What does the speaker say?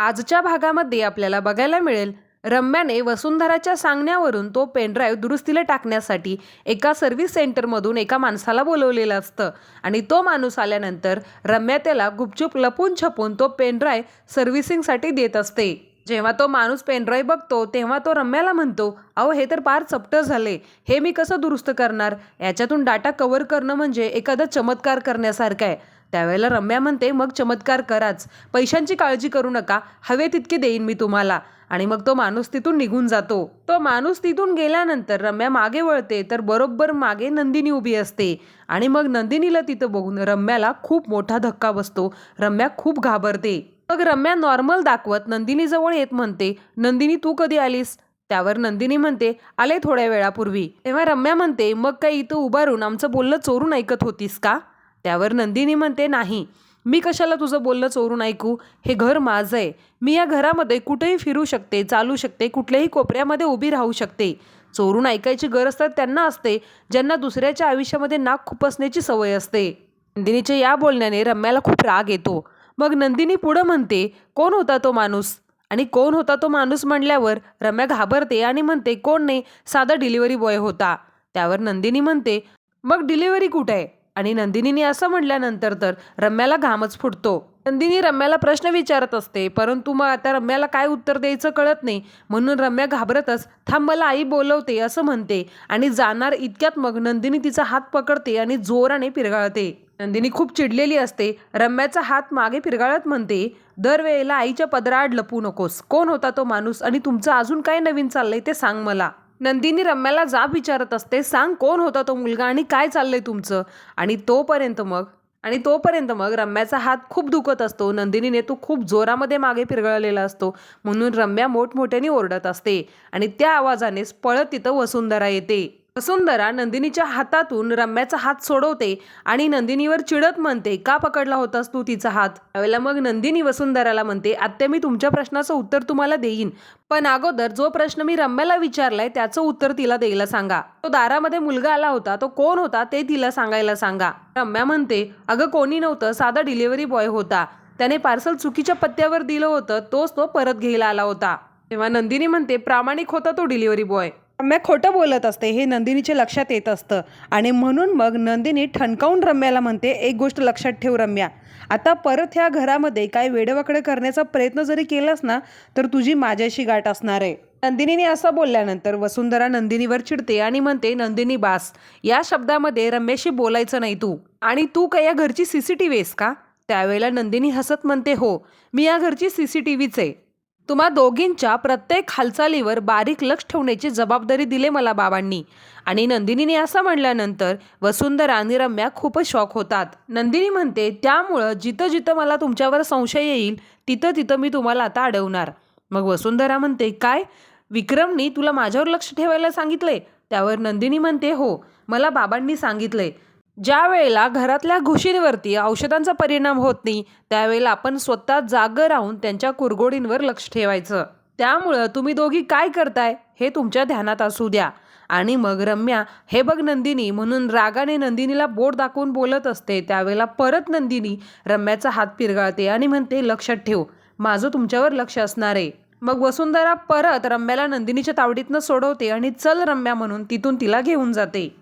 आजच्या भागामध्ये आपल्याला बघायला मिळेल रम्याने वसुंधराच्या सांगण्यावरून तो पेनड्राईव्ह दुरुस्तीला टाकण्यासाठी एका सर्व्हिस सेंटरमधून एका माणसाला बोलवलेलं असतं आणि तो माणूस आल्यानंतर रम्या त्याला गुपचूप लपून छपून तो पेनड्राईव्ह सर्व्हिसिंगसाठी देत असते. जेव्हा तो माणूस पेनड्राईव्ह बघतो तेव्हा तो रम्याला म्हणतो अहो हे तर फार चपटं झाले. हे मी कसं दुरुस्त करणार? याच्यातून डाटा कव्हर करणं म्हणजे एखादा चमत्कार करण्यासारखं आहे. त्यावेळेला रम्या म्हणते मग चमत्कार कराच. पैशांची काळजी करू नका. हवे तितके देईन मी तुम्हाला. आणि मग तो माणूस तिथून निघून जातो. तो माणूस तिथून गेल्यानंतर रम्या मागे वळते तर बरोबर मागे नंदिनी उभी असते. आणि मग नंदिनीला तिथं बघून रम्याला खूप मोठा धक्का बसतो. रम्या खूप घाबरते. मग रम्या नॉर्मल दाखवत नंदिनीजवळ येत म्हणते नंदिनी तू कधी आलीस? त्यावर नंदिनी म्हणते आले थोड्या वेळापूर्वी. तेव्हा रम्या म्हणते मग काय इथं उभारून आमचं बोलणं चोरून ऐकत होतीस का? त्यावर नंदिनी म्हणते नाही मी कशाला तुझं बोलणं चोरून ऐकू? हे घर माझं आहे. मी या घरामध्ये कुठेही फिरू शकते चालू शकते कुठल्याही कोपऱ्यामध्ये उभी राहू शकते. चोरून ऐकायची गरज तर त्यांना असते ज्यांना दुसऱ्याच्या आयुष्यामध्ये नाक खुपसण्याची सवय असते. नंदिनीच्या या बोलण्याने रम्याला खूप राग येतो. मग नंदिनी पुढं म्हणते कोण होता तो माणूस? आणि कोण होता तो माणूस? म्हणल्यावर रम्या घाबरते आणि म्हणते कोण नाही साधा डिलिव्हरी बॉय होता. त्यावर नंदिनी म्हणते मग डिलिव्हरी कुठे आहे? आणि नंदिनीने असं म्हटल्यानंतर तर रम्याला घामच फुटतो. नंदिनी रम्याला प्रश्न विचारत असते परंतु मग आता रम्याला काय उत्तर द्यायचं कळत नाही? म्हणून रम्या घाबरतच थांब मला आई बोलवते असं म्हणते आणि जाणार इतक्यात मग नंदिनी तिचा हात पकडते आणि जोराने पिरगाळते. नंदिनी खूप चिडलेली असते रम्याचा हात मागे पिरगाळत म्हणते दरवेळेला आईच्या पदराआड लपू नकोस कोण होता तो माणूस आणि तुमचं अजून काय नवीन चाललंय ते सांग मला. नंदिनी रम्याला जाब विचारत असते सांग कोण होता तो मुलगा आणि काय चाललंय तुमचं? आणि तोपर्यंत मग आणि तोपर्यंत मग रम्याचा हात खूप दुखत असतो. नंदिनीने तो खूप जोरामध्ये मागे पिरगळलेला असतो. म्हणून रम्या मोठमोठ्याने ओरडत असते आणि त्या आवाजानेच पळत तिथं वसुंधरा येते. वसुंधरा नंदिनीच्या हातातून रम्याचा हात सोडवते आणि नंदिनीवर चिडत म्हणते का पकडला होतास तू तिचा हात? त्यावेळेला मग नंदिनी वसुंधराला म्हणते आत्या मी तुमच्या प्रश्नाचं उत्तर तुम्हाला देईन पण अगोदर जो प्रश्न मी रम्याला विचारलाय त्याचं उत्तर तिला द्यायला सांगा. तो दारामध्ये मुलगा आला होता तो कोण होता ते तिला सांगायला सांगा. रम्या म्हणते अगं कोणी नव्हतं साधा डिलिव्हरी बॉय होता. त्याने पार्सल चुकीच्या पत्त्यावर दिलं होतं तोच तो परत घ्यायला आला होता. तेव्हा नंदिनी म्हणते प्रामाणिक होता तो डिलिव्हरी बॉय. रम्या खोटं बोलत असते हे नंदिनीच्या लक्षात येत असतं. आणि म्हणून मग नंदिनी ठणकावून रम्याला म्हणते एक गोष्ट लक्षात ठेव रम्या. आता परत ह्या घरामध्ये काय वेडेवाकडे करण्याचा प्रयत्न जरी केलास ना तर तुझी माझ्याशी गाठ असणार आहे. नंदिनीने असं बोलल्यानंतर वसुंधरा नंदिनीवर चिडते आणि म्हणते नंदिनी बास या शब्दामध्ये रम्याशी बोलायचं नाही तू. आणि तू काय या घरची सी सी टी व्ही आहेस का? त्यावेळेला नंदिनी हसत म्हणते हो मी या घरची सी सी टी व्हीच आहे. तुम्हा दोघींच्या प्रत्येक हालचालीवर बारीक लक्ष ठेवण्याची जबाबदारी दिले मला बाबांनी. आणि नंदिनीने असं म्हणल्यानंतर वसुंधरा आणि रम्या खूपच शॉक होतात. नंदिनी म्हणते त्यामुळं जिथं जिथं मला तुमच्यावर संशय येईल तिथं तिथं मी तुम्हाला आता अडवणार. मग वसुंधरा म्हणते काय? विक्रमनी तुला माझ्यावर लक्ष ठेवायला सांगितले त्यावर नंदिनी म्हणते हो मला बाबांनी सांगितले ज्या वेळेला घरातल्या घुशींवरती औषधांचा परिणाम होत नाही त्यावेळेला आपण स्वतः जागं राहून त्यांच्या कुरगोडींवर लक्ष ठेवायचं. त्यामुळं तुम्ही दोघी काय करताय हे तुमच्या ध्यानात असू द्या. आणि मग रम्या हे बघ नंदिनी म्हणून रागाने नंदिनीला बोट दाखवून बोलत असते त्यावेळेला परत नंदिनी रम्याचा हात पिरगाळते आणि म्हणते लक्षात ठेव माझं तुमच्यावर लक्ष असणार आहे. मग वसुंधरा परत रम्याला नंदिनीच्या तावडीतनं सोडवते आणि चल रम्या म्हणून तिथून तिला घेऊन जाते.